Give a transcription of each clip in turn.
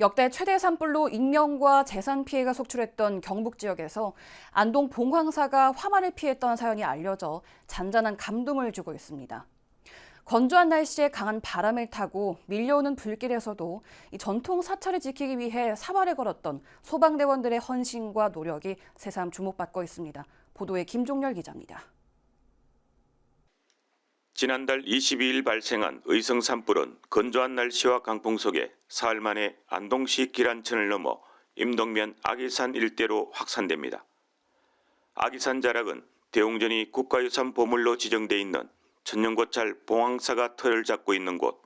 역대 최대 산불로 인명과 재산 피해가 속출했던 경북 지역에서 안동 봉황사가 화만을 피했던 사연이 알려져 잔잔한 감동을 주고 있습니다. 건조한 날씨에 강한 바람을 타고 밀려오는 불길에서도 이 전통 사찰을 지키기 위해 사활을 걸었던 소방대원들의 헌신과 노력이 새삼 주목받고 있습니다. 보도에 김종렬 기자입니다. 지난달 22일 발생한 의성 산불은 건조한 날씨와 강풍 속에 사흘 만에 안동시 기란천을 넘어 임동면 아기산 일대로 확산됩니다. 아기산 자락은 대웅전이 국가유산 보물로 지정돼 있는 천년고찰 봉황사가 터를 잡고 있는 곳.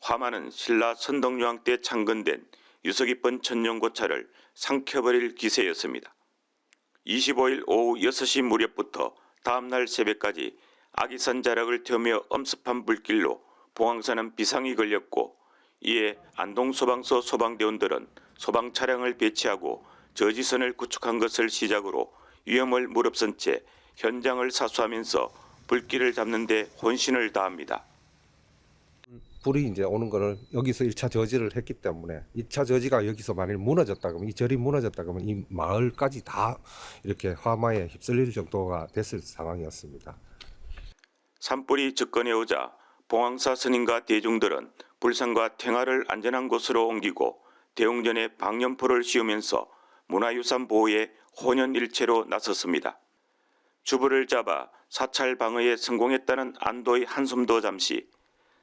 화마는 신라 선덕여왕 때 창건된 유서 깊은 천년고찰을 삼켜버릴 기세였습니다. 25일 오후 6시 무렵부터 다음날 새벽까지 아기산 자락을 태우며 엄습한 불길로 봉황사는 비상이 걸렸고 이에 안동소방서 소방대원들은 소방 차량을 배치하고 저지선을 구축한 것을 시작으로 위험을 무릅쓴 채 현장을 사수하면서 불길을 잡는 데 혼신을 다합니다. 불이 이제 오는 거를 여기서 1차 저지를 했기 때문에 2차 저지가 여기서 만일 무너졌다 그러면 이 절이 무너졌다 그러면 이 마을까지 다 이렇게 화마에 휩쓸릴 정도가 됐을 상황이었습니다. 산불이 접근해 오자 봉황사 스님과 대중들은 불상과 탱화를 안전한 곳으로 옮기고 대웅전에 방염포를 씌우면서 문화유산 보호에 혼연일체로 나섰습니다. 주부를 잡아 사찰 방어에 성공했다는 안도의 한숨도 잠시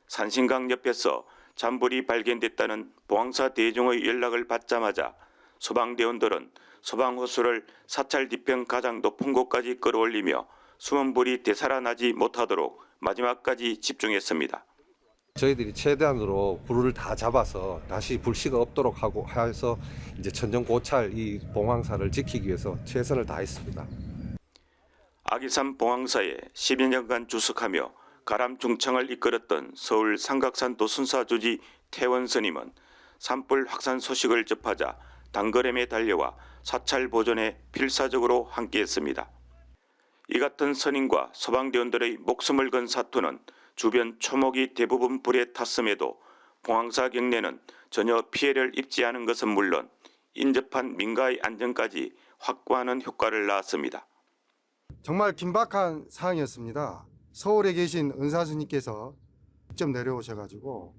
산신강 옆에서 잔불이 발견됐다는 봉황사 대중의 연락을 받자마자 소방대원들은 소방호수를 사찰 뒤편 가장 높은 곳까지 끌어올리며 숨은 불이 되살아나지 못하도록 마지막까지 집중했습니다. 저희들이 최대한으로 불을 다 잡아서 다시 불씨가 없도록 하고 해서 이제 천정 고찰 이 봉황사를 지키기 위해서 최선을 다했습니다. 아기산 봉황사에 12년간 주석하며 가람 중창을 이끌었던 서울 삼각산 도순사 주지 태원 스님은 산불 확산 소식을 접하자 단거렘에 달려와 사찰 보존에 필사적으로 함께했습니다. 이 같은 선임과 소방대원들의 목숨을 건 사투는 주변 초목이 대부분 불에 탔음에도 봉황사 경내는 전혀 피해를 입지 않은 것은 물론 인접한 민가의 안전까지 확보하는 효과를 낳았습니다. 정말 긴박한 상황이었습니다. 서울에 계신 은사스님께서 직접 내려오셔가지고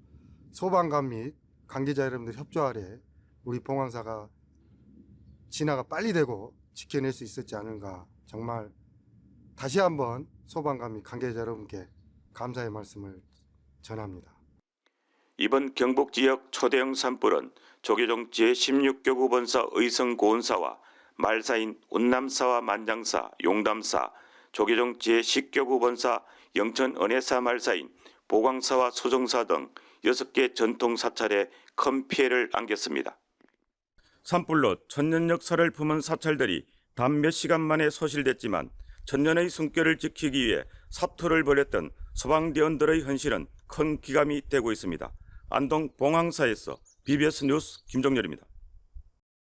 소방관 및 관계자 여러분들 협조 아래 우리 봉황사가 진화가 빨리 되고 지켜낼 수 있었지 않은가 정말 다시 한번 소방관 및 관계자 여러분께 감사의 말씀을 전합니다. 이번 경북 지역 초대형 산불은 조계종 제16교구 본사 의성 고은사와 말사인 운남사와 만장사, 용담사, 조계종 제10교구 본사 영천 은혜사 말사인 보광사와 소정사 등 6개 전통 사찰에 큰 피해를 안겼습니다. 산불로 천년 역사를 품은 사찰들이 단 몇 시간 만에 소실됐지만 천년의 숨결을 지키기 위해 사투를 벌였던 소방대원들의 헌신은 큰 기감이 되고 있습니다. 안동 봉황사에서 BBS 뉴스 김종렬입니다.